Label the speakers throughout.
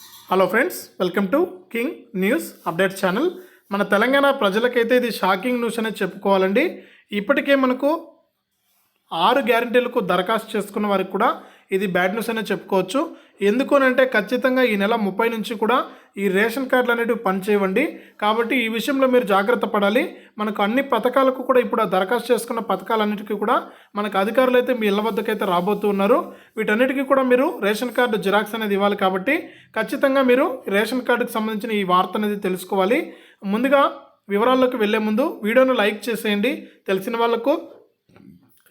Speaker 1: Hello friends welcome to king news update channel మన తెలంగాణ ప్రజలకైతే ఇది shocking news అనేది చెప్పుకోవాలండి. ఇప్పటికే మనకు ఆరు గ్యారంటీలకు దరఖాస్తు చేసుకున్న వారికి కూడా ఇది బ్యాడ్ న్యూస్ అనే చెప్పుకోవచ్చు. ఎందుకు అంటే ఖచ్చితంగా ఈ నెల ముప్పై నుంచి కూడా ఈ రేషన్ కార్డులు అనేటివి పనిచేయవండి. కాబట్టి ఈ విషయంలో మీరు జాగ్రత్త పడాలి. మనకు అన్ని పథకాలకు కూడా ఇప్పుడు దరఖాస్తు చేసుకున్న పథకాలన్నిటికీ కూడా మనకు అధికారులు అయితే మీ ఇళ్ళ వద్దకైతే రాబోతున్నారు వీటన్నిటికీ కూడా మీరు రేషన్ కార్డు జిరాక్స్ అనేది ఇవ్వాలి కాబట్టి ఖచ్చితంగా మీరు రేషన్ కార్డుకు సంబంధించిన ఈ వార్త అనేది తెలుసుకోవాలి. ముందుగా వివరాల్లోకి వెళ్ళే ముందు వీడియోను లైక్ చేసేయండి తెలిసిన వాళ్ళకు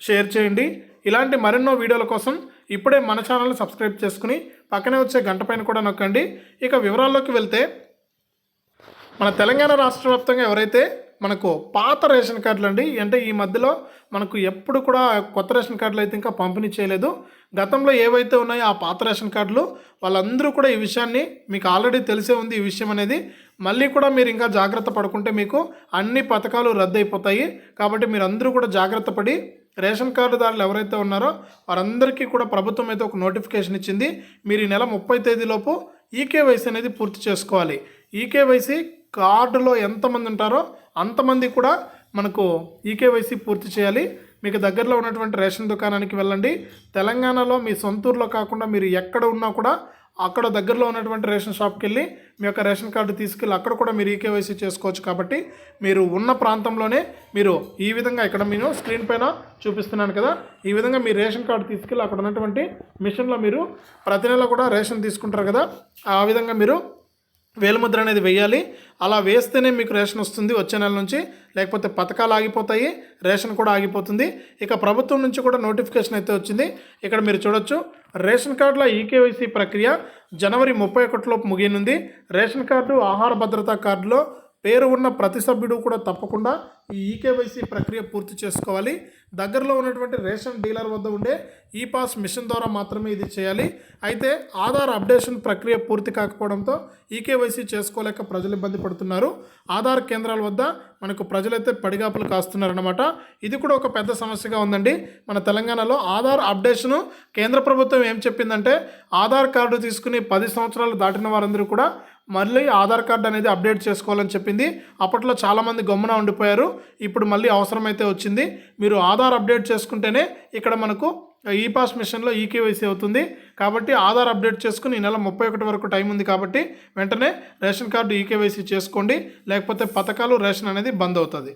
Speaker 1: షేర్ చేయండి. ఇలాంటి మరెన్నో వీడియోల కోసం ఇప్పుడే మన ఛానల్ని సబ్స్క్రైబ్ చేసుకుని పక్కనే వచ్చే గంట పైన కూడా నొక్కండి. ఇక వివరాల్లోకి వెళ్తే మన తెలంగాణ రాష్ట్ర వ్యాప్తంగా ఎవరైతే మనకు పాత రేషన్ కార్డులు అండి. అంటే ఈ మధ్యలో మనకు ఎప్పుడు కూడా కొత్త రేషన్ కార్డులు అయితే ఇంకా పంపిణీ చేయలేదు. గతంలో ఏవైతే ఉన్నాయో ఆ పాత రేషన్ కార్డులు వాళ్ళందరూ కూడా ఈ విషయాన్ని మీకు ఆల్రెడీ తెలిసే ఉంది ఈ విషయం అనేది. మళ్ళీ కూడా మీరు ఇంకా జాగ్రత్త పడుకుంటే మీకు అన్ని పథకాలు రద్దయిపోతాయి. కాబట్టి మీరు అందరూ కూడా జాగ్రత్త పడి రేషన్ కార్డుదారులు ఎవరైతే ఉన్నారో వారందరికీ కూడా ప్రభుత్వం అయితే ఒక నోటిఫికేషన్ ఇచ్చింది. మీరు ఈ నెల ముప్పై తేదీలోపు ఈకేవైసీ అనేది పూర్తి చేసుకోవాలి. ఈకేవైసీ కార్డులో ఎంతమంది ఉంటారో అంతమంది కూడా మనకు ఈకేవైసీ పూర్తి చేయాలి. మీకు దగ్గరలో ఉన్నటువంటి రేషన్ దుకాణానికి వెళ్ళండి. తెలంగాణలో మీ సొంతూరులో కాకుండా మీరు ఎక్కడ ఉన్నా కూడా అక్కడ దగ్గరలో ఉన్నటువంటి రేషన్ షాప్కి వెళ్ళి మీ యొక్క రేషన్ కార్డు తీసుకెళ్ళి అక్కడ కూడా మీరు ఈకేవైసీ చేసుకోవచ్చు కాబట్టి మీరు ఉన్న ప్రాంతంలోనే మీరు ఈ విధంగా ఇక్కడ నేను స్క్రీన్ పైన చూపిస్తున్నాను కదా. ఈ విధంగా మీ రేషన్ కార్డు తీసుకెళ్ళి అక్కడ ఉన్నటువంటి మిషన్లో మీరు ప్రతి నెల కూడా రేషన్ తీసుకుంటారు కదా. ఆ విధంగా మీరు వేలుముద్ర అనేది వేయాలి. అలా వేస్తేనే మీకు రేషన్ వస్తుంది వచ్చే నెల నుంచి. లేకపోతే పథకాలు ఆగిపోతాయి రేషన్ కూడా ఆగిపోతుంది. ఇక ప్రభుత్వం నుంచి కూడా నోటిఫికేషన్ అయితే వచ్చింది. ఇక్కడ మీరు చూడొచ్చు రేషన్ కార్డుల ఈకేవైసీ ప్రక్రియ జనవరి ముప్పై ఒకటిలోపు ముగియనుంది. రేషన్ కార్డు ఆహార భద్రతా కార్డులో పేరు ఉన్న ప్రతి సభ్యుడు కూడా తప్పకుండా ఈ ఈకేవైసీ ప్రక్రియ పూర్తి చేసుకోవాలి. దగ్గరలో ఉన్నటువంటి రేషన్ డీలర్ వద్ద ఉండే ఈ పాస్ మిషన్ ద్వారా మాత్రమే ఇది చేయాలి. అయితే ఆధార్ అప్డేషన్ ప్రక్రియ పూర్తి కాకపోవడంతో ఈకేవైసీ చేసుకోలేక ప్రజలు ఇబ్బంది పడుతున్నారు. ఆధార్ కేంద్రాల వద్ద మనకు ప్రజలైతే పడిగాపులు కాస్తున్నారనమాట ఇది కూడా ఒక పెద్ద సమస్యగా ఉందండి. మన తెలంగాణలో ఆధార్ అప్డేషను కేంద్ర ప్రభుత్వం ఏం చెప్పిందంటే ఆధార్ కార్డు తీసుకుని పది సంవత్సరాలు దాటిన వారందరూ కూడా మళ్ళీ ఆధార్ కార్డు అనేది అప్డేట్ చేసుకోవాలని చెప్పింది. అప్పట్లో చాలామంది గమ్మున ఉండిపోయారు. ఇప్పుడు మళ్ళీ అవసరమైతే వచ్చింది. మీరు ఆధార్ అప్డేట్ చేసుకుంటేనే ఇక్కడ మనకు ఈ పాస్ మిషన్లో ఈకేవైసీ అవుతుంది. కాబట్టి ఆధార్ అప్డేట్ చేసుకుని ఈ నెల ముప్పై ఒకటి వరకు టైం ఉంది కాబట్టి వెంటనే రేషన్ కార్డు ఈకేవైసీ చేసుకోండి. లేకపోతే పథకాలు రేషన్ అనేది బంద్ అవుతుంది.